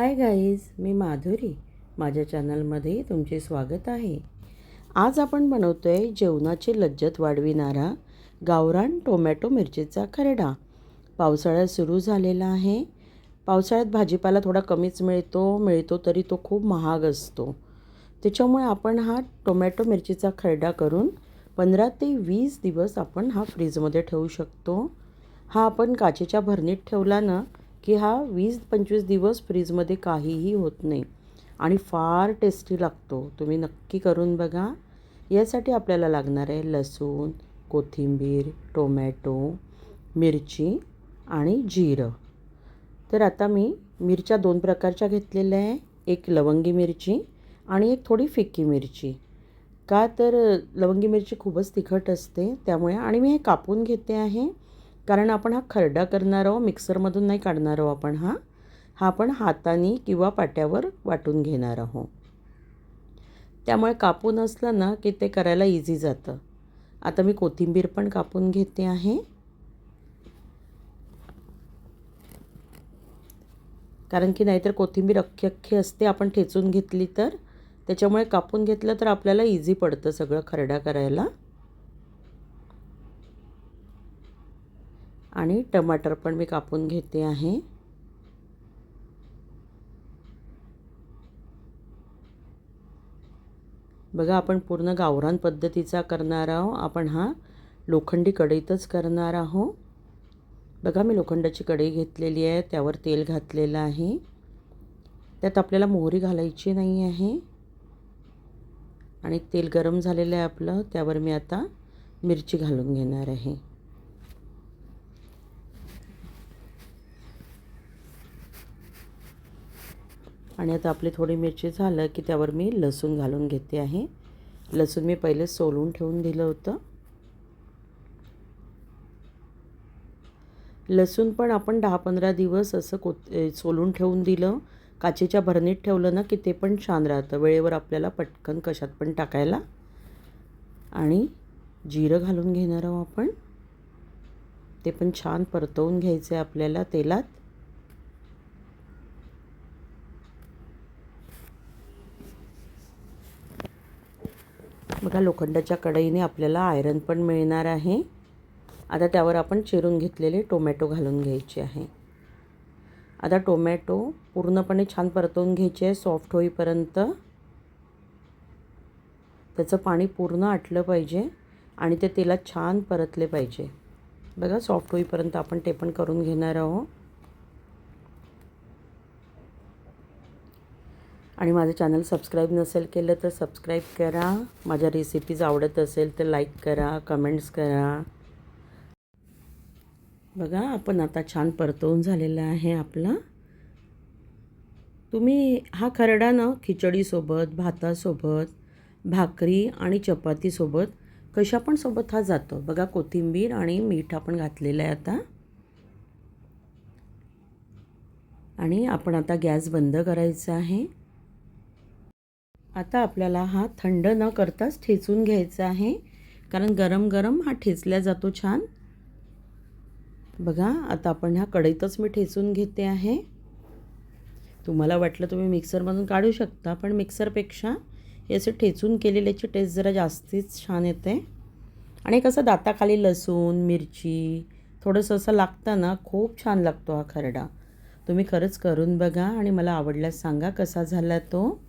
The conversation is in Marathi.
हाय गाईज मी माधुरी. माझ्या चॅनलमध्ये तुमचे स्वागत आहे. आज आपण बनवतो आहे जेवणाची लज्जत वाढविणारा गावरान टोमॅटो मिरचीचा खरडा. पावसाळ्यात सुरू झालेला आहे. पावसाळ्यात भाजीपाला थोडा कमीच मिळतो मिळतो तरी तो खूप महाग असतो. त्याच्यामुळे आपण हा टोमॅटो मिरचीचा खरडा करून पंधरा ते वीस दिवस आपण हा फ्रीजमध्ये ठेवू शकतो. हा आपण काचेच्या भरणीत ठेवला ना की हा वीस पंचवीस दिवस फ्रीजमध्ये काहीही होत नाही. आणि फार टेस्टी लागतो. तुम्ही नक्की करून बघा. यासाठी आपल्याला लागणार आहे लसूण कोथिंबीर टोमॅटो मिरची आणि जिरं. तर आता मी मिरच्या दोन प्रकारच्या घेतलेल्या आहे. एक लवंगी मिरची आणि एक थोडी फिक्की मिरची. का तर लवंगी मिरची खूपच तिखट असते त्यामुळे आणि मी हे कापून घेते आहे. कारण आपण हा खरडा करणार आहोत मिक्सरमधून नाही काढणार आहोत आपण हा. हा आपण हाताने किंवा पाट्यावर वाटून घेणार आहोत. त्यामुळे कापून असलं ना की ते करायला इझी जातं. आता मी कोथिंबीर पण कापून घेते आहे. कारण की नाहीतर कोथिंबीर अख्खी अख्खी असते आपण ठेचून घेतली तर. त्याच्यामुळे कापून घेतलं तर आपल्याला इझी पडतं सगळं खरडा करायला. आणि टमाटर पण मी कापून घेते आहे. बघा आपण पूर्ण गावरान पद्धतीचा करणार आहोत. आपण हा लोखंडी कढईतच करणार आहोत. बघा मी लोखंडाची कढई घेतलेली आहे त्यावर तेल घातलेलं आहे. त्यात आपल्याला मोहरी घालायची नाही आहे. आणि तेल गरम झालेलं आहे आपलं त्यावर मी आता मिरची घालून घेणार आहे. आणि आता आपली थोडी मिरची झालं की त्यावर मी लसूण घालून घेते आहे. लसूण मी पहिले सोलून ठेवून दिलं होतं. लसूण पण आपण दहा पंधरा दिवस असं कोत सोलून ठेवून दिलं. काचेच्या भरणीत ठेवलं ना की ते पण छान राहतं. वेळेवर आपल्याला पटकन कशात पण टाकायला. आणि जिरं घालून घेणार आहोत आपण. ते पण छान परतवून घ्यायचं आहे आपल्याला तेलात. बघा लोखंडाच्या कढईने आपल्याला आयरन पण मिळणार आहे. आता त्यावर आपण चिरून घेतलेले टोमॅटो घालून घ्यायचे आहे. आता टोमॅटो पूर्णपणे छान परतवून घ्यायचे आहे सॉफ्ट होईपर्यंत. त्याचं पाणी पूर्ण आटलं पाहिजे आणि ते तेलात छान परतले पाहिजे. बघा सॉफ्ट होईपर्यंत आपण ते पण करून घेणार आहोत. आणि माझं चॅनल सबस्क्राईब नसेल केलं तर सबस्क्राईब करा. माझ्या रेसिपीज आवडत असेल तर लाईक करा कमेंट्स करा. बघा आपण आता छान परतवून झालेला आहे आपला. तुम्ही हा खरडा ना खिचडीसोबत भातासोबत भाकरी आणि चपातीसोबत कशा पण सोबत हा जातो. बघा कोथिंबीर आणि मीठ आपण घातलेलं आहे आता. आणि आपण आता गॅस बंद करायचा आहे. आता आपल्याला हा थंड न करताच ठेचून घ्यायचा आहे. कारण गरम गरम हा ठेचला जातो छान. बघा आता आपण ह्या कढईतच मी ठेचून घेते आहे. तुम्हाला वाटलं तुम्ही मिक्सरमधून काढू शकता पण मिक्सरपेक्षा हे असे ठेचून केलेल्याची टेस्ट जरा जास्तीच छान येते. आणि कसं दाताखाली लसूण मिरची थोडंसं असं लागतं ना खूप छान लागतो हा खरडा. तुम्ही खरंच करून बघा आणि मला आवडल्यास सांगा कसा झाला तो.